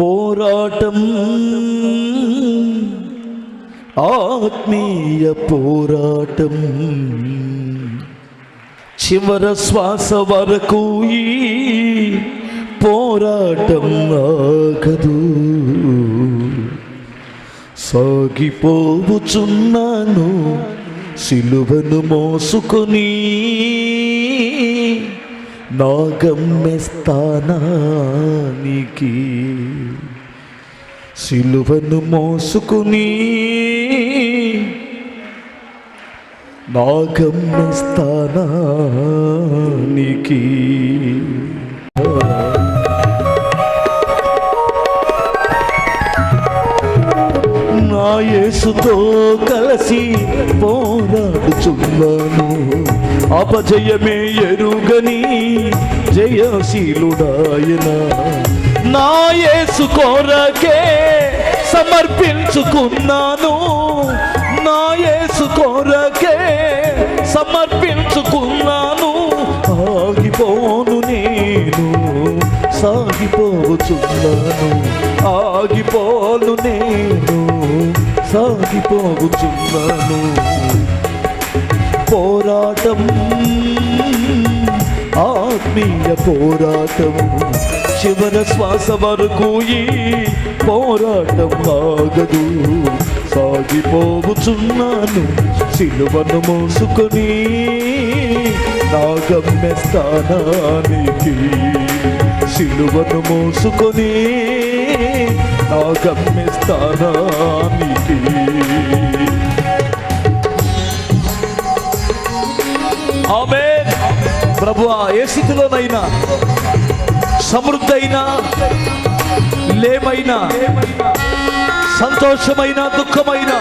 పోరాటం. ఆత్మీయ పోరాటం. చివర శ్వాస వరకు ఈ పోరాటం ఆగదు. సాగిపోవుచున్నాను సిలువను మోసుకొని. నా గమ్యస్థానానికి సిలువను మోసుకుని నా గమ్యస్థానానికి యేసుతో కలిసి పోరాడుచున్నాను. అపజయమే ఎరుగని జయశీలుడాయన. నా యేసు కోరకే సమర్పించుకున్నాను. నా యేసు కోరకే సమర్పించుకున్నాను. ఆగిపోను నేను సాగిపోచున్నాను. ఆగిపోను నేను. సాగిపోగుచున్నాను పోరాటం ఆత్మీయ పోరాటం చివర శ్వాస వరకు ఈ పోరాటం ఆగదు. సాగిపోవుచున్నాను సిలువను మోసుకొని నా గమ్యస్థానానికి సిలువను మోసుకొని గమ్యస్థానానికి ఆమె ప్రభు ఏ స్థితిలోనైనా సమృద్ధైనా లేమైనా సంతోషమైన దుఃఖమైనా